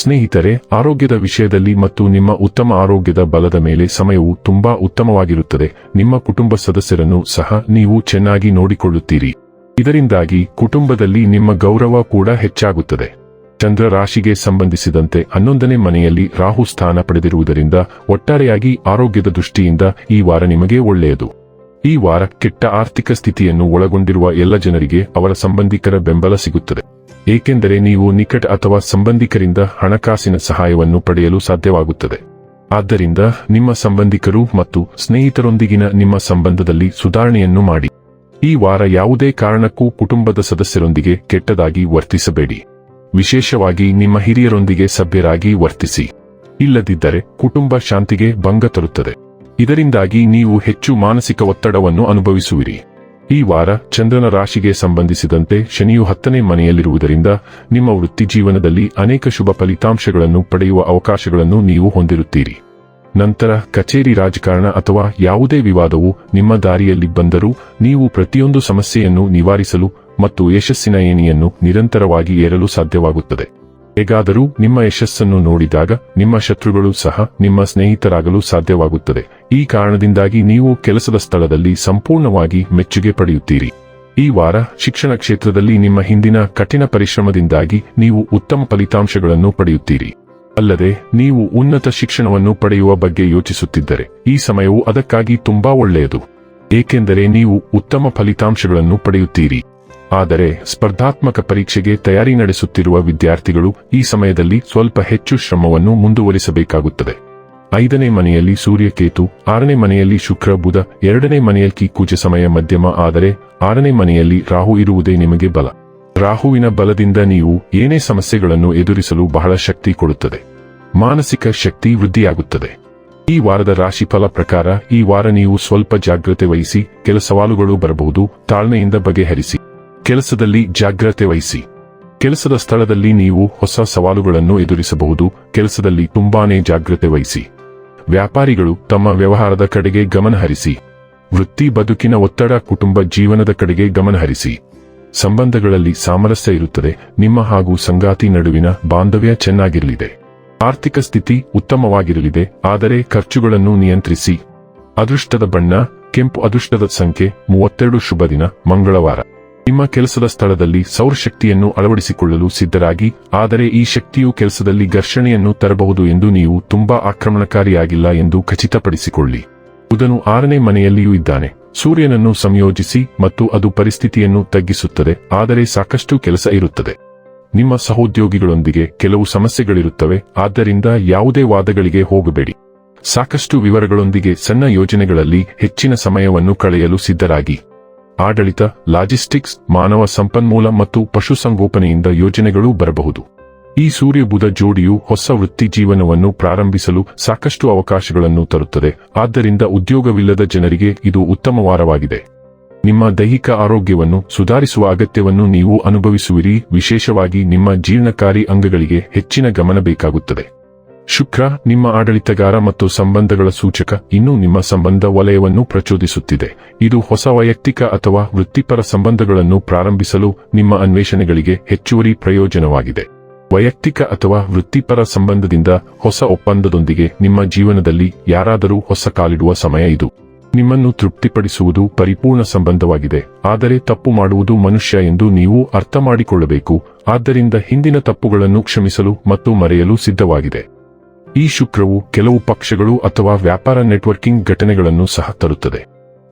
ಸ್ನೇಹಿತರೆ, ಆರೋಗ್ಯದ ವಿಷಯದಲ್ಲಿ ಮತ್ತು ನಿಮ್ಮ ಉತ್ತಮ ಆರೋಗ್ಯದ ಬಲದ ಮೇಲೆ ಸಮಯವು ತುಂಬಾ ಉತ್ತಮವಾಗಿರುತ್ತದೆ. ನಿಮ್ಮ ಕುಟುಂಬ ಸದಸ್ಯರನ್ನು ಸಹ ನೀವು ಚೆನ್ನಾಗಿ ನೋಡಿಕೊಳ್ಳುತ್ತೀರಿ. ಇದರಿಂದಾಗಿ ಕುಟುಂಬದಲ್ಲಿ ನಿಮ್ಮ ಗೌರವ ಕೂಡ ಹೆಚ್ಚಾಗುತ್ತದೆ. ಚಂದ್ರ ರಾಶಿಗೆ ಸಂಬಂಧಿಸಿದಂತೆ ಹನ್ನೊಂದನೇ ಮನೆಯಲ್ಲಿ ರಾಹು ಸ್ಥಾನ ಪಡೆದಿರುವುದರಿಂದ ಒಟ್ಟಾರೆಯಾಗಿ ಆರೋಗ್ಯದ ದೃಷ್ಟಿಯಿಂದ ಈ ವಾರ ನಿಮಗೆ ಒಳ್ಳೆಯದು. ಈ ವಾರ ಕೆಟ್ಟ ಆರ್ಥಿಕ ಸ್ಥಿತಿಯನ್ನು ಒಳಗೊಂಡಿರುವ ಎಲ್ಲ ಜನರಿಗೆ ಅವರ ಸಂಬಂಧಿಕರ ಬೆಂಬಲ ಸಿಗುತ್ತದೆ. ಏಕೆಂದರೆ ನೀವು ನಿಕಟ ಅಥವಾ ಸಂಬಂಧಿಕರಿಂದ ಹಣಕಾಸಿನ ಸಹಾಯವನ್ನು ಪಡೆಯಲು ಸಾಧ್ಯವಾಗುತ್ತದೆ. ಆದ್ದರಿಂದ ನಿಮ್ಮ ಸಂಬಂಧಿಕರು ಮತ್ತು ಸ್ನೇಹಿತರೊಂದಿಗಿನ ನಿಮ್ಮ ಸಂಬಂಧದಲ್ಲಿ ಸುಧಾರಣೆಯನ್ನು ಮಾಡಿ. ಈ ವಾರ ಯಾವುದೇ ಕಾರಣಕ್ಕೂ ಕುಟುಂಬದ ಸದಸ್ಯರೊಂದಿಗೆ ಕೆಟ್ಟದಾಗಿ ವರ್ತಿಸಬೇಡಿ. ವಿಶೇಷವಾಗಿ ನಿಮ್ಮ ಹಿರಿಯರೊಂದಿಗೆ ಸಭ್ಯರಾಗಿ ವರ್ತಿಸಿ. ಇಲ್ಲದಿದ್ದರೆ ಕುಟುಂಬ ಶಾಂತಿಗೆ ಭಂಗ ತರುತ್ತದೆ. ಇದರಿಂದಾಗಿ ನೀವು ಹೆಚ್ಚು ಮಾನಸಿಕ ಒತ್ತಡವನ್ನು ಅನುಭವಿಸುವಿರಿ. ಈ ವಾರ ಚಂದ್ರನ ರಾಶಿಗೆ ಸಂಬಂಧಿಸಿದಂತೆ ಶನಿಯು ಹತ್ತನೇ ಮನೆಯಲ್ಲಿರುವುದರಿಂದ ನಿಮ್ಮ ವೃತ್ತಿ ಜೀವನದಲ್ಲಿ ಅನೇಕ ಶುಭ ಫಲಿತಾಂಶಗಳನ್ನು ಪಡೆಯುವ ಅವಕಾಶಗಳನ್ನು ನೀವು ಹೊಂದಿರುತ್ತೀರಿ. ನಂತರ ಕಚೇರಿ ರಾಜಕಾರಣ ಅಥವಾ ಯಾವುದೇ ವಿವಾದವು ನಿಮ್ಮ ದಾರಿಯಲ್ಲಿ ಬಂದರೂ ನೀವು ಪ್ರತಿಯೊಂದು ಸಮಸ್ಯೆಯನ್ನು ನಿವಾರಿಸಲು ಮತ್ತು ಯಶಸ್ಸಿನ ಏಣಿಯನ್ನು ನಿರಂತರವಾಗಿ ಏರಲು ಸಾಧ್ಯವಾಗುತ್ತದೆ. ಹೇಗಾದರೂ ನಿಮ್ಮ ಯಶಸ್ಸನ್ನು ನೋಡಿದಾಗ ನಿಮ್ಮ ಶತ್ರುಗಳು ಸಹ ನಿಮ್ಮ ಸ್ನೇಹಿತರಾಗಲು ಸಾಧ್ಯವಾಗುತ್ತದೆ. ಈ ಕಾರಣದಿಂದಾಗಿ ನೀವು ಕೆಲಸದ ಸ್ಥಳದಲ್ಲಿ ಸಂಪೂರ್ಣವಾಗಿ ಮೆಚ್ಚುಗೆ ಪಡೆಯುತ್ತೀರಿ. ಈ ವಾರ ಶಿಕ್ಷಣ ಕ್ಷೇತ್ರದಲ್ಲಿ ನಿಮ್ಮ ಹಿಂದಿನ ಕಠಿಣ ಪರಿಶ್ರಮದಿಂದಾಗಿ ನೀವು ಉತ್ತಮ ಫಲಿತಾಂಶಗಳನ್ನು ಪಡೆಯುತ್ತೀರಿ. ಅಲ್ಲದೆ, ನೀವು ಉನ್ನತ ಶಿಕ್ಷಣವನ್ನು ಪಡೆಯುವ ಬಗ್ಗೆ ಯೋಚಿಸುತ್ತಿದ್ದರೆ, ಈ ಸಮಯವು ಅದಕ್ಕಾಗಿ ತುಂಬಾ ಒಳ್ಳೆಯದು. ಏಕೆಂದರೆ ನೀವು ಉತ್ತಮ ಫಲಿತಾಂಶಗಳನ್ನು ಪಡೆಯುತ್ತೀರಿ. ಆದರೆ ಸ್ಪರ್ಧಾತ್ಮಕ ಪರೀಕ್ಷೆಗೆ ತಯಾರಿ ನಡೆಸುತ್ತಿರುವ ವಿದ್ಯಾರ್ಥಿಗಳು ಈ ಸಮಯದಲ್ಲಿ ಸ್ವಲ್ಪ ಹೆಚ್ಚು ಶ್ರಮವನ್ನು ಮುಂದುವರಿಸಬೇಕಾಗುತ್ತದೆ. ಐದನೇ ಮನೆಯಲ್ಲಿ ಸೂರ್ಯಕೇತು, ಆರನೇ ಮನೆಯಲ್ಲಿ ಶುಕ್ರ, ಬುಧ, ಎರಡನೇ ಮನೆಯಲ್ಲಿ ಕುಜ ಸಮಯ ಮಧ್ಯಮ, ಆದರೆ ಆರನೇ ಮನೆಯಲ್ಲಿ ರಾಹು ಇರುವುದೇ ನಿಮಗೆ ಬಲ. ರಾಹುವಿನ ಬಲದಿಂದ ನೀವು ಏನೇ ಸಮಸ್ಯೆಗಳನ್ನು ಎದುರಿಸಲು ಬಹಳ ಶಕ್ತಿ ಕೊಡುತ್ತದೆ. ಮಾನಸಿಕ ಶಕ್ತಿ ವೃದ್ಧಿಯಾಗುತ್ತದೆ. ಈ ವಾರದ ರಾಶಿಫಲ ಪ್ರಕಾರ ಈ ವಾರ ನೀವು ಸ್ವಲ್ಪ ಜಾಗ್ರತೆ ವಹಿಸಿ, ಕೆಲ ಸವಾಲುಗಳು ಬರಬಹುದು, ತಾಳ್ಮೆಯಿಂದ ಬಗೆಹರಿಸಿ. ಕೆಲಸದಲ್ಲಿ ಜಾಗ್ರತೆ ವಹಿಸಿ. ಕೆಲಸದ ಸ್ಥಳದಲ್ಲಿ ನೀವು ಹೊಸ ಸವಾಲುಗಳನ್ನು ಎದುರಿಸಬಹುದು. ಕೆಲಸದಲ್ಲಿ ತುಂಬಾನೇ ಜಾಗ್ರತೆ ವಹಿಸಿ. ವ್ಯಾಪಾರಿಗಳು ತಮ್ಮ ವ್ಯವಹಾರದ ಕಡೆಗೆ ಗಮನಹರಿಸಿ ವೃತ್ತಿ ಬದುಕಿನ ಒತ್ತಡ ಕುಟುಂಬ ಜೀವನದ ಕಡೆಗೆ ಗಮನಹರಿಸಿ ಸಂಬಂಧಗಳಲ್ಲಿ ಸಾಮರಸ್ಯ ಇರುತ್ತದೆ. ನಿಮ್ಮ ಹಾಗೂ ಸಂಗಾತಿ ನಡುವಿನ ಬಾಂಧವ್ಯ ಚೆನ್ನಾಗಿರಲಿದೆ. ಆರ್ಥಿಕ ಸ್ಥಿತಿ ಉತ್ತಮವಾಗಿರಲಿದೆ. ಆದರೆ ಖರ್ಚುಗಳನ್ನು ನಿಯಂತ್ರಿಸಿ. ಅದೃಷ್ಟದ ಬಣ್ಣ, ಕೆಂಪು ಅದೃಷ್ಟದ ಸಂಖ್ಯೆ, ಮೂವತ್ತೆರಡು ಶುಭ ದಿನ, ಮಂಗಳವಾರ. ನಿಮ್ಮ ಕೆಲಸದ ಸ್ಥಳದಲ್ಲಿ ಸೌರಶಕ್ತಿಯನ್ನು ಅಳವಡಿಸಿಕೊಳ್ಳಲು ಸಿದ್ಧರಾಗಿ, ಆದರೆ ಈ ಶಕ್ತಿಯು ಕೆಲಸದಲ್ಲಿ ಘರ್ಷಣೆಯನ್ನು ತರಬಹುದು ಎಂದು ನೀವು ತುಂಬಾ ಆಕ್ರಮಣಕಾರಿಯಾಗಿಲ್ಲ ಎಂದು ಖಚಿತಪಡಿಸಿಕೊಳ್ಳಿ. ಬುಧನು ಆರನೇ ಮನೆಯಲ್ಲಿಯೂ ಇದ್ದಾನೆ. ಸೂರ್ಯನನ್ನು ಸಂಯೋಜಿಸಿ ಮತ್ತು ಅದು ಪರಿಸ್ಥಿತಿಯನ್ನು ತಗ್ಗಿಸುತ್ತದೆ, ಆದರೆ ಸಾಕಷ್ಟು ಕೆಲಸ ಇರುತ್ತದೆ. ನಿಮ್ಮ ಸಹೋದ್ಯೋಗಿಗಳೊಂದಿಗೆ ಕೆಲವು ಸಮಸ್ಯೆಗಳಿರುತ್ತವೆ, ಆದ್ದರಿಂದ ಯಾವುದೇ ವಾದಗಳಿಗೆ ಹೋಗಬೇಡಿ. ಸಾಕಷ್ಟು ವಿವರಗಳೊಂದಿಗೆ ಸಣ್ಣ ಯೋಜನೆಗಳಲ್ಲಿ ಹೆಚ್ಚಿನ ಸಮಯವನ್ನು ಕಳೆಯಲು ಸಿದ್ಧರಾಗಿ. ಆಡಳಿತ, ಲಾಜಿಸ್ಟಿಕ್ಸ್, ಮಾನವ ಸಂಪನ್ಮೂಲ ಮತ್ತು ಪಶುಸಂಗೋಪನೆಯಿಂದ ಯೋಜನೆಗಳು ಬರಬಹುದು. ಈ ಸೂರ್ಯ ಬುಧ ಜೋಡಿಯು ಹೊಸ ವೃತ್ತಿ ಜೀವನವನ್ನು ಪ್ರಾರಂಭಿಸಲು ಸಾಕಷ್ಟು ಅವಕಾಶಗಳನ್ನು ತರುತ್ತದೆ. ಆದ್ದರಿಂದ ಉದ್ಯೋಗವಿಲ್ಲದ ಜನರಿಗೆ ಇದು ಉತ್ತಮ ವಾರವಾಗಿದೆ ನಿಮ್ಮ ದೈಹಿಕ ಆರೋಗ್ಯವನ್ನು ಸುಧಾರಿಸುವ ಅಗತ್ಯವನ್ನು ನೀವು ಅನುಭವಿಸುವಿರಿ. ವಿಶೇಷವಾಗಿ ನಿಮ್ಮ ಜೀರ್ಣಕಾರಿ ಅಂಗಗಳಿಗೆ ಹೆಚ್ಚಿನ ಗಮನ ಬೇಕಾಗುತ್ತದೆ. ಶುಕ್ರ ನಿಮ್ಮ ಆಡಳಿತಗಾರ ಮತ್ತು ಸಂಬಂಧಗಳ ಸೂಚಕ. ಇನ್ನೂ ನಿಮ್ಮ ಸಂಬಂಧ ವಲಯವನ್ನು ಪ್ರಚೋದಿಸುತ್ತಿದೆ. ಇದು ಹೊಸ ವೈಯಕ್ತಿಕ ಅಥವಾ ವೃತ್ತಿಪರ ಸಂಬಂಧಗಳನ್ನು ಪ್ರಾರಂಭಿಸಲು ನಿಮ್ಮ ಅನ್ವೇಷಣೆಗಳಿಗೆ ಹೆಚ್ಚುವರಿ ಪ್ರಯೋಜನವಾಗಿದೆ. ವೈಯಕ್ತಿಕ ಅಥವಾ ವೃತ್ತಿಪರ ಸಂಬಂಧದಿಂದ ಹೊಸ ಒಪ್ಪಂದದೊಂದಿಗೆ ನಿಮ್ಮ ಜೀವನದಲ್ಲಿ ಯಾರಾದರೂ ಹೊಸ ಕಾಲಿಡುವ ಸಮಯ ಇದು. ನಿಮ್ಮನ್ನು ತೃಪ್ತಿಪಡಿಸುವುದು ಪರಿಪೂರ್ಣ ಸಂಬಂಧವಾಗಿದೆ. ಆದರೆ ತಪ್ಪು ಮಾಡುವುದು ಮನುಷ್ಯ ಎಂದು ನೀವು ಅರ್ಥ ಮಾಡಿಕೊಳ್ಳಬೇಕು ಆದ್ದರಿಂದ ಹಿಂದಿನ ತಪ್ಪುಗಳನ್ನು ಕ್ಷಮಿಸಲು ಮತ್ತು ಮರೆಯಲು ಸಿದ್ಧವಾಗಿದೆ. ಈ ಶುಕ್ರವು ಕೆಲವು ಪಕ್ಷಗಳು ಅಥವಾ ವ್ಯಾಪಾರ ನೆಟ್ವರ್ಕಿಂಗ್ ಘಟನೆಗಳನ್ನು ಸಹ ತರುತ್ತದೆ.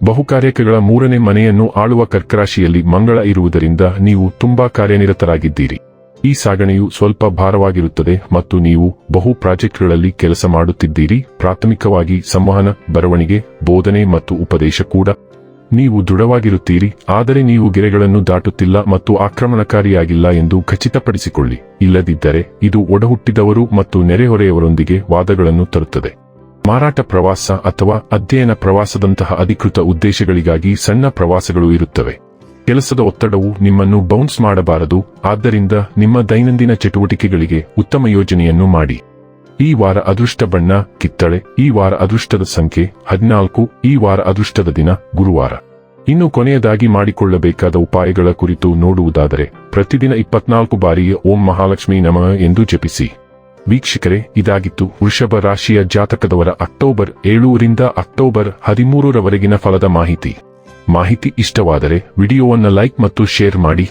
ಬಹುಕಾರ್ಯಕಗಳ ಮೂರನೇ ಮನೆಯನ್ನು ಆಳುವ ಕರ್ಕರಾಶಿಯಲ್ಲಿ ಮಂಗಳ ಇರುವುದರಿಂದ ನೀವು ತುಂಬಾ ಕಾರ್ಯನಿರತರಾಗಿದ್ದೀರಿ. ಈ ಸಾಗಣೆಯು ಸ್ವಲ್ಪ ಭಾರವಾಗಿರುತ್ತದೆ ಮತ್ತು ನೀವು ಬಹು ಪ್ರಾಜೆಕ್ಟ್ಗಳಲ್ಲಿ ಕೆಲಸ ಮಾಡುತ್ತಿದ್ದೀರಿ. ಪ್ರಾಥಮಿಕವಾಗಿ ಸಂವಹನ, ಬರವಣಿಗೆ, ಬೋಧನೆ ಮತ್ತು ಉಪದೇಶ ಕೂಡ ನೀವು ದೃಢವಾಗಿರುತ್ತೀರಿ, ಆದರೆ ನೀವು ಗೆರೆಗಳನ್ನು ದಾಟುತ್ತಿಲ್ಲ ಮತ್ತು ಆಕ್ರಮಣಕಾರಿಯಾಗಿಲ್ಲ ಎಂದು ಖಚಿತಪಡಿಸಿಕೊಳ್ಳಿ. ಇಲ್ಲದಿದ್ದರೆ ಇದು ಒಡಹುಟ್ಟಿದವರು ಮತ್ತು ನೆರೆಹೊರೆಯವರೊಂದಿಗೆ ವಾದಗಳನ್ನು ತರುತ್ತದೆ. ಮಾರಾಟ ಪ್ರವಾಸ ಅಥವಾ ಅಧ್ಯಯನ ಪ್ರವಾಸದಂತಹ ಅಧಿಕೃತ ಉದ್ದೇಶಗಳಿಗಾಗಿ ಸಣ್ಣ ಪ್ರವಾಸಗಳು ಇರುತ್ತವೆ. ಕೆಲಸದ ಒತ್ತಡವು ನಿಮ್ಮನ್ನು ಬೌನ್ಸ್ ಮಾಡಬಾರದು, ಆದ್ದರಿಂದ ನಿಮ್ಮ ದೈನಂದಿನ ಚಟುವಟಿಕೆಗಳಿಗೆ ಉತ್ತಮ ಯೋಜನೆಯನ್ನು ಮಾಡಿ. ಈ ವಾರ ಅದೃಷ್ಟ ಬಣ್ಣ, ಕಿತ್ತಳೆ. ಈ ವಾರ ಅದೃಷ್ಟದ ಸಂಖ್ಯೆ, ಹದಿನಾಲ್ಕು. ಈ ವಾರ ಅದೃಷ್ಟದ ದಿನ, ಗುರುವಾರ. ಇನ್ನು ಕೊನೆಯದಾಗಿ ಮಾಡಿಕೊಳ್ಳಬೇಕಾದ ಉಪಾಯಗಳ ಕುರಿತು ನೋಡುವುದಾದರೆ, ಪ್ರತಿದಿನ ಇಪ್ಪತ್ನಾಲ್ಕು ಬಾರಿಯ ಓಂ ಮಹಾಲಕ್ಷ್ಮಿ ನಮಃ ಎಂದು ಜಪಿಸಿ. ವೀಕ್ಷಕರೇ, ಇದಾಗಿತ್ತು ವೃಷಭ ರಾಶಿಯ ಜಾತಕದವರ ಅಕ್ಟೋಬರ್ ಏಳೂರಿಂದ ಅಕ್ಟೋಬರ್ ಹದಿಮೂರರವರೆಗಿನ ಫಲದ ಮಾಹಿತಿ. ಮಾಹಿತಿ ಇಷ್ಟವಾದರೆ ವಿಡಿಯೋವನ್ನು ಲೈಕ್ ಮತ್ತು ಶೇರ್ ಮಾಡಿ.